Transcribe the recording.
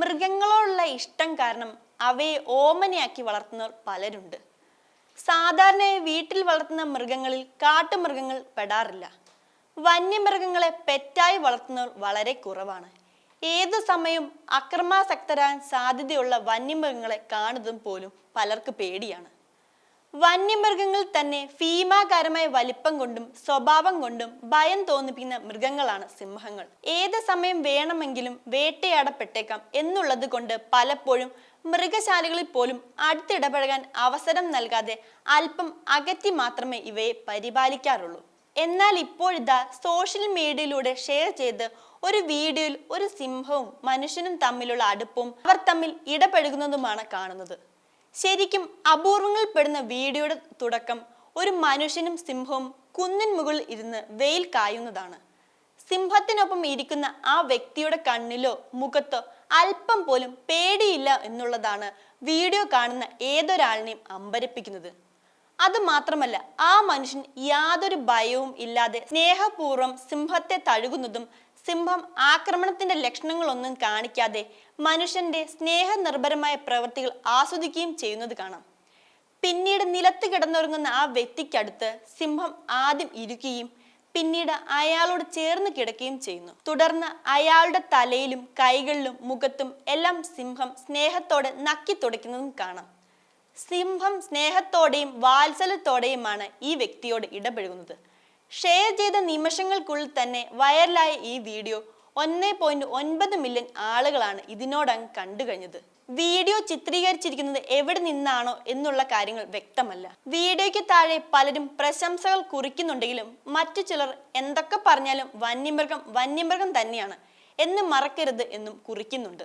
മൃഗങ്ങളോടുള്ള ഇഷ്ടം കാരണം അവയെ ഓമനയാക്കി വളർത്തുന്നവർ പലരുണ്ട്. സാധാരണയായി വീട്ടിൽ വളർത്തുന്ന മൃഗങ്ങളിൽ കാട്ടുമൃഗങ്ങൾ പെടാറില്ല. വന്യമൃഗങ്ങളെ പെറ്റായി വളർത്തുന്നവർ വളരെ കുറവാണ്. ഏതു സമയവും അക്രമാസക്തരാൻ സാധ്യതയുള്ള വന്യമൃഗങ്ങളെ കാണുന്നതും പോലും പലർക്ക് പേടിയാണ്. വന്യമൃഗങ്ങൾ തന്നെ ഭീമാകാരമായ വലിപ്പം കൊണ്ടും സ്വഭാവം കൊണ്ടും ഭയം തോന്നിപ്പിക്കുന്ന മൃഗങ്ങളാണ് സിംഹങ്ങൾ. ഏത് സമയം വേണമെങ്കിലും വേട്ടയാടപ്പെട്ടേക്കാം എന്നുള്ളത് കൊണ്ട് പലപ്പോഴും മൃഗശാലകളിൽ പോലും അടുത്തിടപഴകാൻ അവസരം നൽകാതെ അല്പം അകറ്റി മാത്രമേ ഇവയെ പരിപാലിക്കാറുള്ളൂ. എന്നാൽ ഇപ്പോഴിതാ സോഷ്യൽ മീഡിയയിലൂടെ ഷെയർ ചെയ്ത് ഒരു വീഡിയോയിൽ ഒരു സിംഹവും മനുഷ്യനും തമ്മിലുള്ള അടുപ്പവും അവർ തമ്മിൽ ഇടപഴകുന്നതുമാണ് കാണുന്നത്. ശരിക്കും അപൂർവങ്ങളിൽ പെടുന്ന വീഡിയോയുടെ തുടക്കം ഒരു മനുഷ്യനും സിംഹവും കുന്നിൻ മുകളിൽ ഇരുന്ന് വെയിൽ കായുന്നതാണ്. സിംഹത്തിനൊപ്പം ഇരിക്കുന്ന ആ വ്യക്തിയുടെ കണ്ണിലോ മുഖത്തോ അല്പം പോലും പേടിയില്ല എന്നുള്ളതാണ് വീഡിയോ കാണുന്ന ഏതൊരാളിനെയും അമ്പരപ്പിക്കുന്നത്. അത് മാത്രമല്ല ആ മനുഷ്യൻ യാതൊരു ഭയവും ഇല്ലാതെ സ്നേഹപൂർവം സിംഹത്തെ തഴുകുന്നതും സിംഹം ആക്രമണത്തിന്റെ ലക്ഷണങ്ങളൊന്നും കാണിക്കാതെ മനുഷ്യന്റെ സ്നേഹനിർഭരമായ പ്രവൃത്തികൾ ആസ്വദിക്കുകയും ചെയ്യുന്നത് കാണാം. പിന്നീട് നിലത്ത് കിടന്നുറങ്ങുന്ന ആ വ്യക്തിക്കടുത്ത് സിംഹം ആദ്യം ഇരിക്കുകയും പിന്നീട് അയാളോട് ചേർന്ന് കിടക്കുകയും ചെയ്യുന്നു. തുടർന്ന് അയാളുടെ തലയിലും കൈകളിലും മുഖത്തും എല്ലാം സിംഹം സ്നേഹത്തോടെ നക്കി തുടയ്ക്കുന്നതും കാണാം. സിംഹം സ്നേഹത്തോടെയും വാത്സല്യത്തോടെയുമാണ് ഈ വ്യക്തിയോട് ഇടപഴകുന്നത്. ഷെയർ ചെയ്ത നിമിഷങ്ങൾക്കുള്ളിൽ തന്നെ വൈറലായ ഈ വീഡിയോ ഒന്നേ പോയിന്റ് ഒൻപത് മില്യൺ ആളുകളാണ് ഇതിനോടങ്ങ് കണ്ടു കഴിഞ്ഞത് വീഡിയോ ചിത്രീകരിച്ചിരിക്കുന്നത് എവിടെ നിന്നാണോ എന്നുള്ള കാര്യങ്ങൾ വ്യക്തമല്ല. വീഡിയോയ്ക്ക് താഴെ പലരും പ്രശംസകൾ കുറിക്കുന്നുണ്ടെങ്കിലും മറ്റു ചിലർ എന്തൊക്കെ പറഞ്ഞാലും വന്യമൃഗം വന്യമൃഗം തന്നെയാണ് എന്ന് മറക്കരുത് എന്നും കുറിക്കുന്നുണ്ട്.